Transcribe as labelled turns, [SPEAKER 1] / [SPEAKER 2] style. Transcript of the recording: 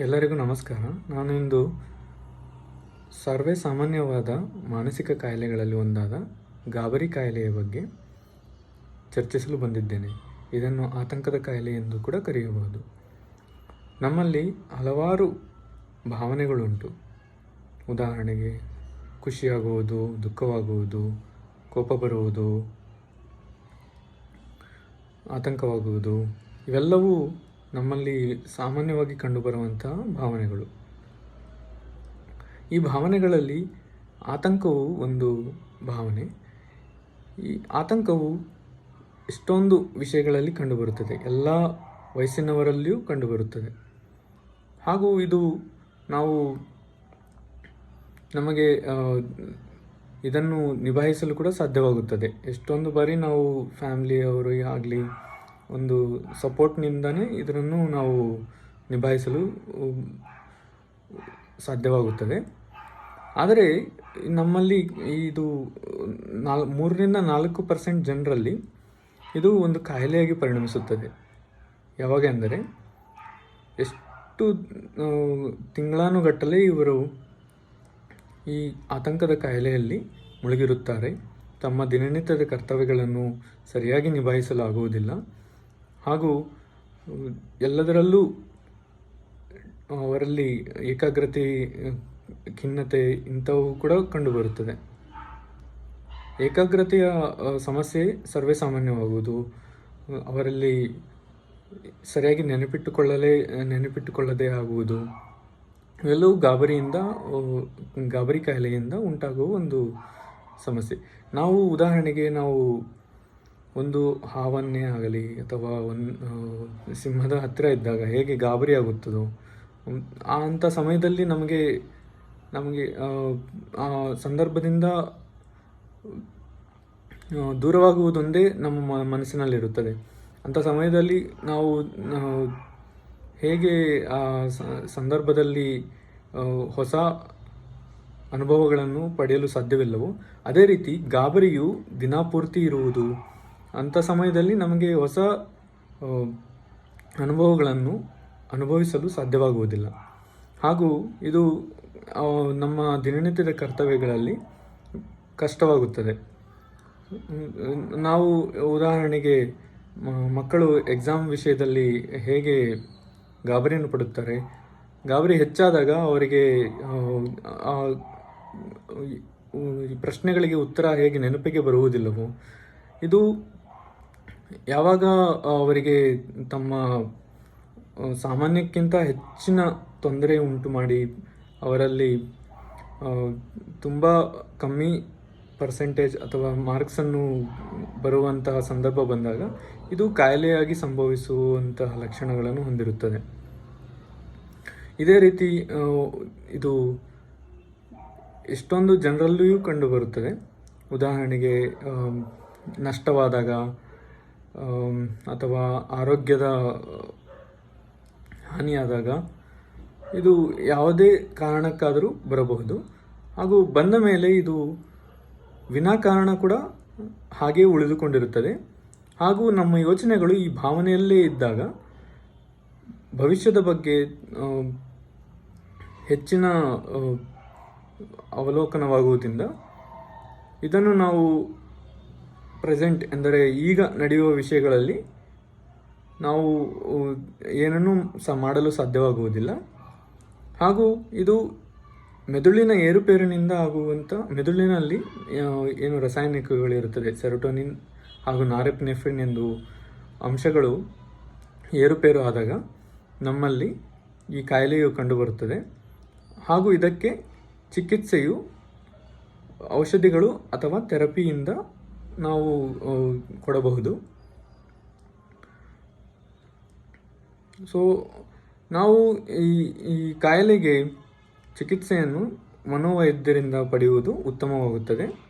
[SPEAKER 1] ಎಲ್ಲರಿಗೂ ನಮಸ್ಕಾರ. ನಾನಿಂದು ಸರ್ವೇ ಸಾಮಾನ್ಯವಾದ ಮಾನಸಿಕ ಕಾಯಿಲೆಗಳಲ್ಲಿ ಒಂದಾದ ಗಾಬರಿ ಕಾಯಿಲೆಯ ಬಗ್ಗೆ ಚರ್ಚಿಸಲು ಬಂದಿದ್ದೇನೆ. ಇದನ್ನು ಆತಂಕದ ಕಾಯಿಲೆ ಎಂದು ಕೂಡ ಕರೆಯಬಹುದು. ನಮ್ಮಲ್ಲಿ ಹಲವಾರು ಭಾವನೆಗಳುಂಟು. ಉದಾಹರಣೆಗೆ, ಖುಷಿಯಾಗುವುದು, ದುಃಖವಾಗುವುದು, ಕೋಪ ಬರುವುದು, ಆತಂಕವಾಗುವುದು, ಇವೆಲ್ಲವೂ ನಮ್ಮಲ್ಲಿ ಸಾಮಾನ್ಯವಾಗಿ ಕಂಡುಬರುವಂತಹ ಭಾವನೆಗಳು. ಈ ಭಾವನೆಗಳಲ್ಲಿ ಆತಂಕವು ಒಂದು ಭಾವನೆ. ಈ ಆತಂಕವು ಎಷ್ಟೊಂದು ವಿಷಯಗಳಲ್ಲಿ ಕಂಡುಬರುತ್ತದೆ. ಎಲ್ಲ ವಯಸ್ಸಿನವರಲ್ಲಿಯೂ ಕಂಡುಬರುತ್ತದೆ. ಹಾಗೂ ಇದು ನಾವು ನಮಗೆ ಇದನ್ನು ನಿಭಾಯಿಸಲು ಕೂಡ ಸಾಧ್ಯವಾಗುತ್ತದೆ. ಎಷ್ಟೊಂದು ಬಾರಿ ನಾವು ಫ್ಯಾಮಿಲಿಯವರು ಆಗಲಿ ಒಂದು ಸಪೋರ್ಟ್ನಿಂದನೇ ಇದನ್ನು ನಾವು ನಿಭಾಯಿಸಲು ಸಾಧ್ಯವಾಗುತ್ತದೆ. ಆದರೆ ನಮ್ಮಲ್ಲಿ ಇದು ನಾಲ್, ಮೂರರಿಂದ ನಾಲ್ಕು ಪರ್ಸೆಂಟ್ ಜನರಲ್ಲಿ ಇದು ಒಂದು ಕಾಯಿಲೆಯಾಗಿ ಪರಿಣಮಿಸುತ್ತದೆ. ಯಾವಾಗ ಅಂದರೆ ಎಷ್ಟು ತಿಂಗಳಾನುಗಟ್ಟಲೆ ಇವರು ಈ ಆತಂಕದ ಕಾಯಿಲೆಯಲ್ಲಿ ಮುಳುಗಿರುತ್ತಾರೆ. ತಮ್ಮ ದಿನನಿತ್ಯದ ಕರ್ತವ್ಯಗಳನ್ನು ಸರಿಯಾಗಿ ನಿಭಾಯಿಸಲು ಆಗುವುದಿಲ್ಲ ಹಾಗೂ ಎಲ್ಲದರಲ್ಲೂ ಅವರಲ್ಲಿ ಏಕಾಗ್ರತೆ, ಖಿನ್ನತೆ ಇಂಥವು ಕೂಡ ಕಂಡುಬರುತ್ತದೆ. ಏಕಾಗ್ರತೆಯ ಸಮಸ್ಯೆ ಸರ್ವೇ ಸಾಮಾನ್ಯವಾಗುವುದು. ಅವರಲ್ಲಿ ಸರಿಯಾಗಿ ನೆನಪಿಟ್ಟುಕೊಳ್ಳಲೇ, ನೆನಪಿಟ್ಟುಕೊಳ್ಳದೇ ಆಗುವುದು. ಇವೆಲ್ಲವೂ ಗಾಬರಿಯಿಂದ ಗಾಬರಿ ಕಾಯಿಲೆಯಿಂದ ಉಂಟಾಗುವ ಒಂದು ಸಮಸ್ಯೆ. ನಾವು ಉದಾಹರಣೆಗೆ ನಾವು ಒಂದು ಹಾವನ್ನೇ ಆಗಲಿ ಅಥವಾ ಒಂದು ಸಿಂಹದ ಹತ್ತಿರ ಇದ್ದಾಗ ಹೇಗೆ ಗಾಬರಿ ಆಗುತ್ತದೋ ಅಂಥ ಸಮಯದಲ್ಲಿ ನಮಗೆ ನಮಗೆ ಆ, ಸಂದರ್ಭದಿಂದ ದೂರವಾಗುವುದೊಂದೇ ನಮ್ಮ ಮನಸ್ಸಿನಲ್ಲಿರುತ್ತದೆ. ಅಂಥ ಸಮಯದಲ್ಲಿ ನಾವು ಹೇಗೆ ಆ ಸಂದರ್ಭದಲ್ಲಿ ಹೊಸ ಅನುಭವಗಳನ್ನು ಪಡೆಯಲು ಸಾಧ್ಯವಿಲ್ಲವೋ ಅದೇ ರೀತಿ ಗಾಬರಿಯು ದಿನಾಪೂರ್ತಿ ಇರುವುದು ಅಂಥ ಸಮಯದಲ್ಲಿ ನಮಗೆ ಹೊಸ ಅನುಭವಗಳನ್ನು ಅನುಭವಿಸಲು ಸಾಧ್ಯವಾಗುವುದಿಲ್ಲ. ಹಾಗೂ ಇದು ನಮ್ಮ ದಿನನಿತ್ಯದ ಕರ್ತವ್ಯಗಳಲ್ಲಿ ಕಷ್ಟವಾಗುತ್ತದೆ. ನಾವು ಉದಾಹರಣೆಗೆ ಮಕ್ಕಳು ಎಕ್ಸಾಮ್ ವಿಷಯದಲ್ಲಿ ಹೇಗೆ ಗಾಬರಿಯನ್ನು ಪಡುತ್ತಾರೆ? ಗಾಬರಿ ಹೆಚ್ಚಾದಾಗ ಅವರಿಗೆ ಪ್ರಶ್ನೆಗಳಿಗೆ ಉತ್ತರ ಹೇಗೆ ನೆನಪಿಗೆ ಬರುವುದಿಲ್ಲವೋ? ಇದು ಯಾವಾಗ ಅವರಿಗೆ ತಮ್ಮ ಸಾಮಾನ್ಯಕ್ಕಿಂತ ಹೆಚ್ಚಿನ ತೊಂದರೆ ಉಂಟು ಮಾಡಿ ಅವರಲ್ಲಿ ತುಂಬ ಕಮ್ಮಿ ಪರ್ಸೆಂಟೇಜ್ ಅಥವಾ ಮಾರ್ಕ್ಸನ್ನು ಬರುವಂತಹ ಸಂದರ್ಭ ಬಂದಾಗ ಇದು ಕಾಯಿಲೆಯಾಗಿ ಸಂಭವಿಸುವಂತಹ ಲಕ್ಷಣಗಳನ್ನು ಹೊಂದಿರುತ್ತದೆ. ಇದೇ ರೀತಿ ಇದು ಎಷ್ಟೊಂದು ಜನರಲ್ಲಿಯೂ ಕಂಡುಬರುತ್ತದೆ. ಉದಾಹರಣೆಗೆ ನಷ್ಟವಾದಾಗ ಅಥವಾ ಆರೋಗ್ಯದ, ಹಾನಿಯಾದಾಗ ಇದು ಯಾವುದೇ ಕಾರಣಕ್ಕಾದರೂ ಬರಬಹುದು. ಹಾಗೂ ಬಂದ ಮೇಲೆ ಇದು ವಿನಾಕಾರಣ ಕೂಡ ಹಾಗೇ ಉಳಿದುಕೊಂಡಿರುತ್ತದೆ. ಹಾಗೂ ನಮ್ಮ ಯೋಚನೆಗಳು ಈ ಭಾವನೆಯಲ್ಲೇ ಇದ್ದಾಗ ಭವಿಷ್ಯದ ಬಗ್ಗೆ ಹೆಚ್ಚಿನ ಅವಲೋಕನವಾಗುವುದರಿಂದ ಇದನ್ನು ನಾವು ಪ್ರೆಸೆಂಟ್ ಎಂದರೆ ಈಗ ನಡೆಯುವ ವಿಷಯಗಳಲ್ಲಿ ನಾವು ಏನನ್ನೂ ಸಹ ಮಾಡಲು ಸಾಧ್ಯವಾಗುವುದಿಲ್ಲ. ಹಾಗೂ ಇದು ಮೆದುಳಿನ ಏರುಪೇರಿನಿಂದ ಆಗುವಂಥ, ಮೆದುಳಿನಲ್ಲಿ ಏನು ರಾಸಾಯನಿಕಗಳಿರುತ್ತದೆ, ಸೆರೋಟೋನಿನ್ ಹಾಗೂ ನಾರೆಪ್ನೆಫ್ರಿನ್ ಎಂದು ಅಂಶಗಳು ಏರುಪೇರು ಆದಾಗ ನಮ್ಮಲ್ಲಿ ಈ ಕಾಯಿಲೆಯು ಕಂಡುಬರುತ್ತದೆ. ಹಾಗೂ ಇದಕ್ಕೆ ಚಿಕಿತ್ಸೆಯು ಔಷಧಿಗಳು ಅಥವಾ ಥೆರಪಿಯಿಂದ ನಾವು ಕೊಡಬಹುದು. ಸೊ ನಾವು ಈ ಈ ಕಾಯಿಲೆಗೆ ಚಿಕಿತ್ಸೆಯನ್ನು ಮನೋವೈದ್ಯರಿಂದ ಪಡೆಯುವುದು ಉತ್ತಮವಾಗುತ್ತದೆ.